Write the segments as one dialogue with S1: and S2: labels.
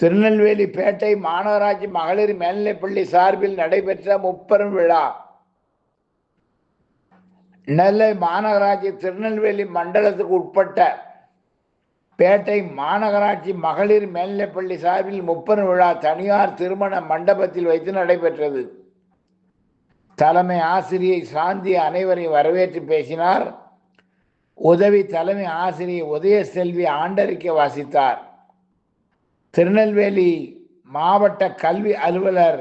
S1: திருநெல்வேலி பேட்டை மாநகராட்சி மகளிர் மேல்நிலைப்பள்ளி சார்பில் நடைபெற்ற முப்பெரும் விழா. நெல்லை மாநகராட்சி திருநெல்வேலி மண்டலத்துக்கு உட்பட்ட பேட்டை மாநகராட்சி மகளிர் மேல்நிலைப்பள்ளி சார்பில் முப்பெரும் விழா தனியார் திருமண மண்டபத்தில் வைத்து நடைபெற்றது. தலைமை ஆசிரியை சாந்தி அனைவரையும் வரவேற்று பேசினார். உதவி தலைமை ஆசிரியை உதயசெல்வி ஆண்டறிக்கை வாசித்தார். திருநெல்வேலி மாவட்ட கல்வி அலுவலர்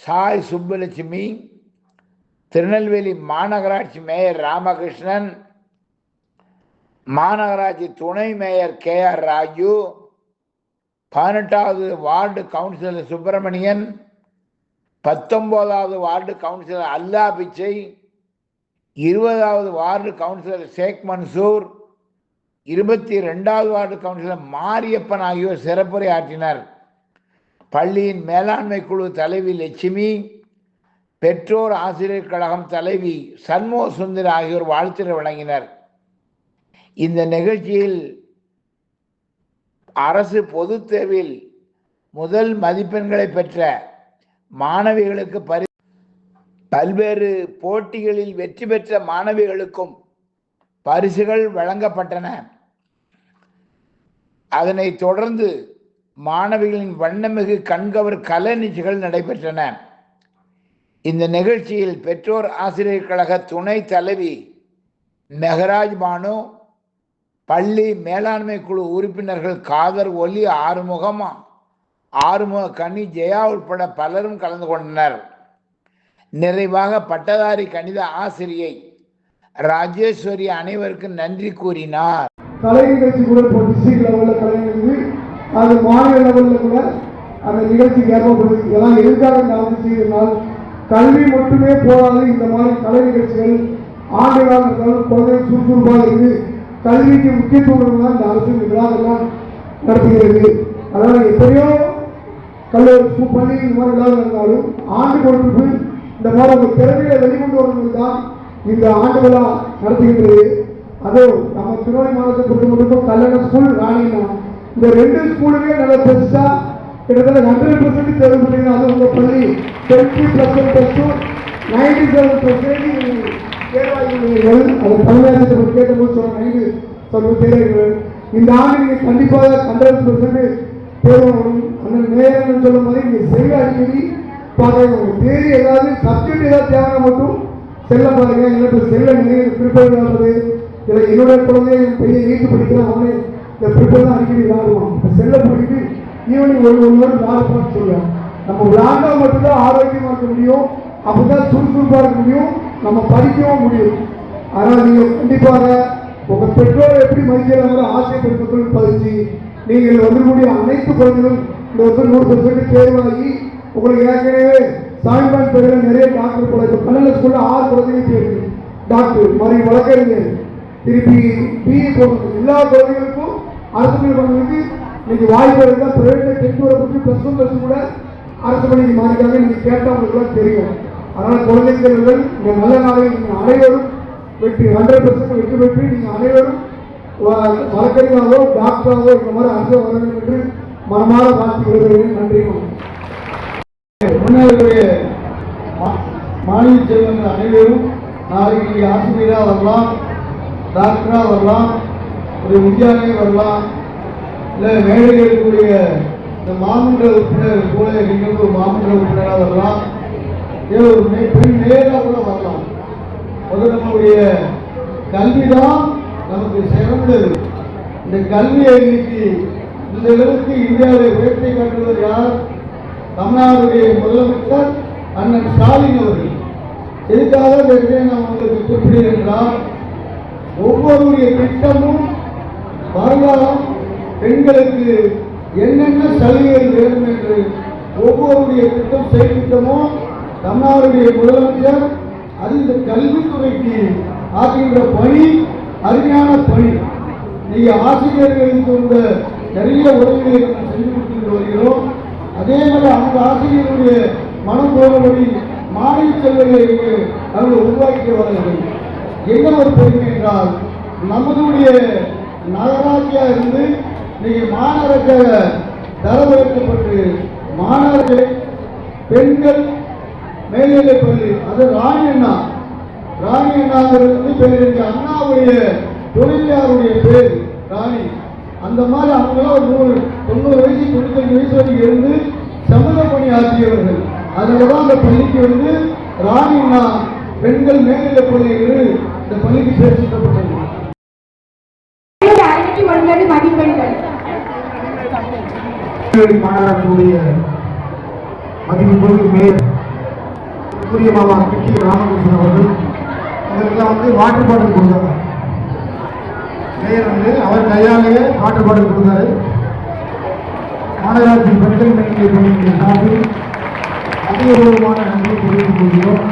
S1: சாய் சுப்புலட்சுமி திருநெல்வேலி மாநகராட்சி மேயர் ராமகிருஷ்ணன் மாநகராட்சி துணை மேயர் கே ஆர் ராஜு பதினெட்டாவது வார்டு கவுன்சிலர் சுப்பிரமணியன் பத்தொம்போதாவது வார்டு கவுன்சிலர் அல்லா பிச்சை இருபதாவது வார்டு கவுன்சிலர் ஷேக் மன்சூர் இருபத்தி ரெண்டாவது வார்டு கவுன்சிலர் மாரியப்பன் ஆகியோர் சிறப்புரை ஆற்றினர். பள்ளியின் மேலாண்மை குழு தலைவி லட்சுமி பெற்றோர் ஆசிரியர் கழகம் தலைவி சண்மோ சுந்தர் ஆகியோர் வாழ்த்துரை வழங்கினர். இந்த நிகழ்ச்சியில் அரசு பொதுத் தேர்வில் முதல் மதிப்பெண்களை பெற்ற மாணவிகளுக்கு பரி பல்வேறு போட்டிகளில் வெற்றி பெற்ற மாணவிகளுக்கும் பரிசுகள் வழங்கப்பட்டன. அதனைத் தொடர்ந்து மாணவிகளின் வண்ணமிகு கண்கவர் கலை நிகழ்ச்சிகள் நடைபெற்றன. இந்த நிகழ்ச்சியில் பெற்றோர் ஆசிரியர் கழக துணை தலைவி மெஹராஜ் பானு பள்ளி மேலாண்மை குழு உறுப்பினர்கள் காதர் ஒலி ஆறுமுகம் ஆறுமுக கனி ஜெயா உட்பட பலரும் கலந்து கொண்டனர். நிறைவாக பட்டதாரி கணித ஆசிரியை ராஜேஸ்வரி அனைவருக்கும் நன்றி கூறினார்.
S2: கலை நிகழ்ச்சி கூட இப்போ டிஸ்ட்ரிக்ட் லெவலில் கலை நிகழ்ச்சி அது மாநில லெவலில் கூட அந்த நிகழ்ச்சிக்கு ஏற்படுது இதெல்லாம் எதுக்காக நடந்துச்சுனால் கல்வி மட்டுமே போதாது. இந்த மாதிரி கலை நிகழ்ச்சிகள் ஆண்டு இருந்தாலும் குழந்தை சுறுசுறுப்பாக இருந்து கல்விக்கு முக்கியத்துவம் தான் இந்த அரசு இந்த விழாவெல்லாம் நடத்துகிறது. அதனால் எப்படியோ கல்லூரி பள்ளி இந்த மாதிரி விழாவில் இருந்தாலும் ஆண்டு கொடுத்து இந்த மாதிரி உங்கள் திறமையை வெளிக்கொண்டு வருவது தான் இந்த ஆண்டு விழா நடத்துகின்றது. அதுவும் நம்ம திருவண்ணி மாவட்டத்தை பொறுத்த மட்டும் கல்லண ஸ்கூல் ராணினா இந்த ரெண்டு ஸ்கூலுமே நல்ல பெருசா கிட்டத்தட்ட ஹண்ட்ரட் பர்சன்ட் தேர்வு பண்ணீங்க அது உங்க பள்ளி twenty percent plus two ninety seven percent தேர்வாகிகள் அது தமிழகத்தை கேட்டபோது சொன்ன நைன்டி செவன் தேர்வாகிகள் இந்த ஆண்டு நீங்க கண்டிப்பாக ஹண்ட்ரட் பர்சன்ட் தேர்வாகணும் அந்த நேரம் சொல்லும் போது நீங்க செல்ல அடிக்கடி பார்க்கணும் தேதி ஏதாவது சப்ஜெக்ட் ஏதாவது தேவை மட்டும் செல்ல பாருங்க. எனக்கு செல்ல நிறைய ப்ரிப்பேர் ஆகுது இதில் என்னுடைய குழந்தைய என் பையன் ஈட்டு படிக்கிறான் அவனே இந்த ப்ரிப்பேர் தான் அடிக்கடி விளாடுவான். இப்போ செல்ல போயிட்டு ஈவினிங் ஒரு ஒரு நேரம் விளாடுப்பான்னு சொல்லுவேன் நம்ம விளாண்டா மட்டும்தான் ஆரோக்கியமாக இருக்க முடியும். அப்போ தான் சுறுசுறுப்பாக இருக்க முடியும். நம்ம படிக்கவும் முடியும். ஆனால் நீங்கள் கண்டிப்பாக உங்கள் பெற்றோர் எப்படி மதிக்கிறாங்களோ ஆசை பெருமக்கள் பதிச்சு நீங்கள் வந்துக்கூடிய அனைத்து குழந்தைகளும் இந்த வருஷம் நூறு பர்சன்ட் தேர்வாகி உங்களுக்கு ஏற்கனவே சாயங்காலம் பேரில் நிறைய டாக்டர் போல இப்போ கல்லூரி ஸ்கூலில் ஆறு குழந்தைங்க பேருக்கு டாக்டர் மாதிரி வழக்கறிஞர் திருப்பி பிஇ போகிறது எல்லா குழந்தைகளுக்கும் அரசு பள்ளி குழந்தைகளுக்கு இன்னைக்கு வாய்ப்பு இருந்தால் பிரைவேட்டில் டென்த் வரை பற்றி ப்ளஸ் ஒன் ப்ளஸ் கூட அரசு பள்ளிக்கு மாறிக்காங்க நீங்கள் கேட்டால் உங்களுக்குலாம் தெரியும். அதனால் குழந்தைகள் இந்த நல்ல நாளில் நீங்கள் அனைவரும் வெற்றி ஹண்ட்ரட் பர்சன்ட் வெற்றி பெற்று நீங்கள் அனைவரும் வழக்கறிஞராகவோ டாக்டராகவோ இந்த மாதிரி அரசு வர வேண்டும் என்று மனமாற வாழ்த்து விடுகிறேன். நன்றி வணக்கம்.
S3: மாநில செல்வங்கள் அனைவரும் நாளைக்கு ஆசிரியராக வரலாம். டாக்டராக வரலாம் ஒரு விஞ்ஞானியாக வரலாம் இல்லை மேடையில் இருக்கக்கூடிய இந்த மாமன்ற உறுப்பினர் கூட நீங்கள் ஒரு மாமன்ற உறுப்பினராக வரலாம். இல்லை ஒரு மே- பெண் நேராக கூட வரலாம். முதல்ல நம்முடைய கல்வி தான் நமக்கு சிறந்தது. இந்த கல்வியை இன்னைக்கு இந்த அளவுக்கு இந்தியாவில் உயர்த்தி காட்டுவது யார்? தமிழ்நாடுடைய முதலமைச்சர் அண்ணன் ஸ்டாலின் அவர்கள். எதுக்காக நான் உங்களுக்கு குறிப்பிடுகிறேன் என்றால் ஒவ்வொருடைய திட்டமும் வருங்காலம் பெண்களுக்கு என்னென்ன சலுகைகள் வேண்டும் என்று ஒவ்வொருடைய திட்டம் செயல்திட்டமும் தமிழ்நாடுடைய முதலமைச்சர் அது இந்த கல்வித்துறைக்கு ஆகின்ற பணி அருமையான பணி. நீங்க ஆசிரியர்களுக்கு இந்த நிறைய உதவிகளை செய்து செஞ்சு வருகிறோம். அதே மாதிரி அந்த ஆசிரியருடைய மனம் போனபடி மாணவி செல்வங்களை அவர்கள் உருவாக்கி வரார்கள் என்ன ஒரு பெருமை என்றால் நமதுடைய நகராட்சியா இருந்து நீங்க மாநகராட்சியாக தரவழைக்கப்பட்டு மாணவர்களை பெண்கள் மேல்நிலை பள்ளி அது ராணி அண்ணா. ராணி அண்ணாங்கிறது வந்து பேரறிஞர் அண்ணாவுடைய தொழிலாளருடைய பேர் ராணி. அந்த மாதிரி அவங்களாம் ஒரு நூறு தொண்ணூறு வயசு தொண்ணூத்தஞ்சு வயசு வரைக்கும் இருந்து சமூக பணி ஆற்றியவர்கள் அதனால தான் அந்த பள்ளிக்கு வந்து ராணி அண்ணா பெண்கள் மேல்நிலைப் பள்ளி என்று இந்த பள்ளிக்கு பேர் சூட்டப்பட்டது.
S4: மாநகராட்சியுடைய மதிப்புக்கு மேல் சூரிய மாமா கிட்டி ராமகிருஷ்ணன் அவர்கள் அதற்கெல்லாம் வந்து வாட்டர் பாட்டில் கொடுத்தாங்க மேயர் வந்து அவர் கையாலேயே வாட்டர் பாட்டில் கொடுத்தாரு. மாநகராட்சி பெண்கள் மேல்நிலை பள்ளியின் சார்பில் அதிகபூர்வமான நன்றி தெரிவித்துக் கொள்கிறோம்.